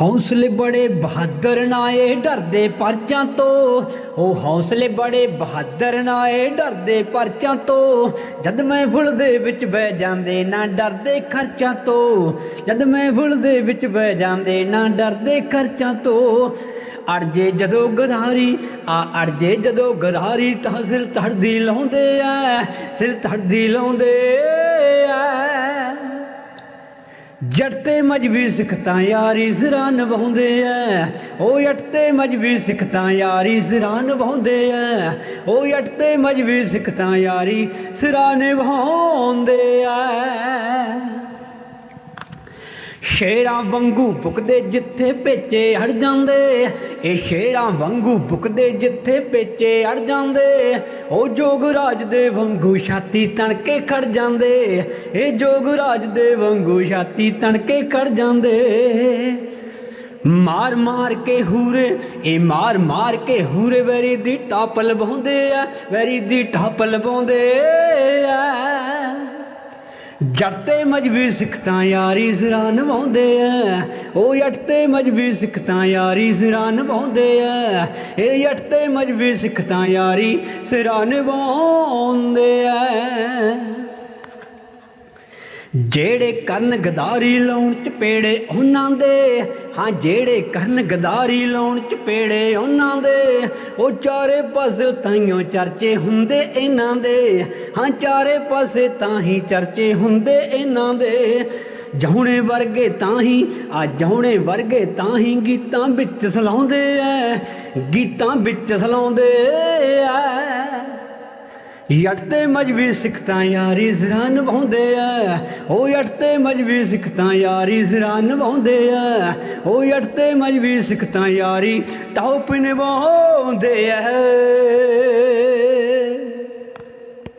ਹੌਸਲੇ ਬੜੇ ਬਹਾਦਰ ਨਾਏ ਡਰਦੇ ਪਰਚਾਂ ਤੋਂ। ਉਹ ਹੌਸਲੇ ਬੜੇ ਬਹਾਦਰ ਨਾਏ ਡਰਦੇ ਪਰਚਾਂ ਤੋਂ। ਜਦ ਮੈਂ ਫੁੱਲ ਦੇ ਵਿੱਚ ਬਹਿ ਜਾਂਦੇ ਨਾ ਡਰਦੇ ਖਰਚਾਂ ਤੋਂ। ਜਦ ਮੈਂ ਫੁੱਲ ਦੇ ਵਿੱਚ ਬਹਿ ਜਾਂਦੇ ਨਾ ਡਰਦੇ ਖਰਚਾਂ ਤੋਂ। ਅੜਜੇ ਜਦੋਂ ਗਰਾਰੀ ਆ ਅੜਜੇ ਜਦੋਂ ਗਰਾਰੀ ਤਾਂ ਸਿਰ ਧੜਦੀ ਲਾਉਂਦੇ ਐ, ਸਿਰ ਧੜਦੀ ਲਾਉਂਦੇ ਜੱਟ ਤੇ ਮਜਬੀ ਸਿੱਖ ਤਾਂ ਯਾਰੀ ਸਿਰਾਂ ਨਿਭਾਉਂਦੇ ਐ। ਉਹ ਜੱਟ ਤੇ ਮਜਬੀ ਸਿੱਖ ਤਾਂ ਯਾਰੀ ਸਿਰਾਂ ਨਿਭਾਉਂਦੇ ਐ। ਉਹ ਜੱਟ ਤੇ ਮਜਬੀ ਸਿੱਖ ਤਾਂ ਯਾਰੀ ਸਿਰਾਂ ਨਿਭਾਉਂਦੇ ਐ। ਸ਼ੇਰਾਂ ਵਾਂਗੂ ਬੁਕਦੇ ਜਿੱਥੇ ਭੇਚੇ ਅੜ ਜਾਂਦੇ। ਇਹ ਸ਼ੇਰਾਂ ਵਾਂਗੂ ਬੁਕਦੇ ਜਿੱਥੇ ਪੇਚੇ ਅੜ ਜਾਂਦੇ। ਉਹ ਜੋਗਰਾਜ ਦੇ ਵਾਂਗੂ ਛਾਤੀ ਤਣ ਕੇ ਖੜ ਜਾਂਦੇ। ਇਹ ਜੋਗ ਰਾਜ ਦੇ ਵਾਂਗੂ ਛਾਤੀ ਤਣ ਕੇ ਖੜ ਜਾਂਦੇ। ਮਾਰ ਮਾਰ ਕੇ ਹੂਰੇ, ਇਹ ਮਾਰ ਮਾਰ ਕੇ ਹੂਰੇ ਵੈਰੀ ਦੀ ਟਾਪ ਲਵਾਉਂਦੇ ਆ, ਵੈਰੀ ਦੀ ਟਾਪ ਲਵਾਉਂਦੇ। ਜੱਟ ਤੇ ਮਜਬੀ ਸਿੱਖ ਤਾਂ ਯਾਰੀ ਸਿਰਾਂ ਨਿਭਾਉਂਦੇ ਐ। ਉਹ ਜੱਟ ਤੇ ਮਜਬੀ ਸਿੱਖ ਤਾਂ ਯਾਰੀ ਸਿਰਾਂ ਨਿਭਾਉਂਦੇ ਐ। ਇਹ ਜੱਟ ਤੇ ਮਜਬੀ ਸਿੱਖ ਤਾਂ ਯਾਰੀ ਸਿਰਾਂ ਨਿਭਾਉਂਦੇ ਐ। ਜਿਹੜੇ ਕਰਨ ਗਦਾਰੀ ਲਾਉਣ 'ਚ ਪੇੜੇ ਉਹਨਾਂ ਦੇ। ਹਾਂ, ਜਿਹੜੇ ਕਰਨ ਗਦਾਰੀ ਲਾਉਣ 'ਚ ਪੇੜੇ ਉਹਨਾਂ ਦੇ। ਉਹ ਚਾਰੇ ਪਾਸੇ ਤਾਈਓ ਚਰਚੇ ਹੁੰਦੇ ਇਹਨਾਂ ਦੇ। ਹਾਂ, ਚਾਰੇ ਪਾਸੇ ਤਾਂ ਹੀ ਚਰਚੇ ਹੁੰਦੇ ਇਹਨਾਂ ਦੇ। ਜਹੁਣੇ ਵਰਗੇ ਤਾਂ ਹੀ ਆ ਜਹੁਣੇ ਵਰਗੇ ਤਾਂ ਹੀ ਗੀਤਾਂ ਵਿੱਚ ਸਲਾਉਂਦੇ ਐ। ਗੀਤਾਂ ਵਿੱਚ ਸਲਾਉਂਦੇ ਐ। ਜੱਟ ਤੇ ਮਜਬੀ ਸਿੱਖਤਾਂ ਯਾਰੀ ਜ਼ਰਾ ਨਿਭਾਉਂਦੇ ਆ ਉਹ ਜੱਟ ਤੇ ਮਜਬੀ ਸਿੱਖਤਾਂ ਯਾਰੀ ਜ਼ਰਾ ਨਿਭਾਉਂਦੇ ਆ ਉਹ ਜੱਟ ਤੇ ਮਜਬੀ ਸਿੱਖਤਾਂ ਯਾਰੀ ਟੌਪ ਨਿਭਾਉਂਦੇ ਆ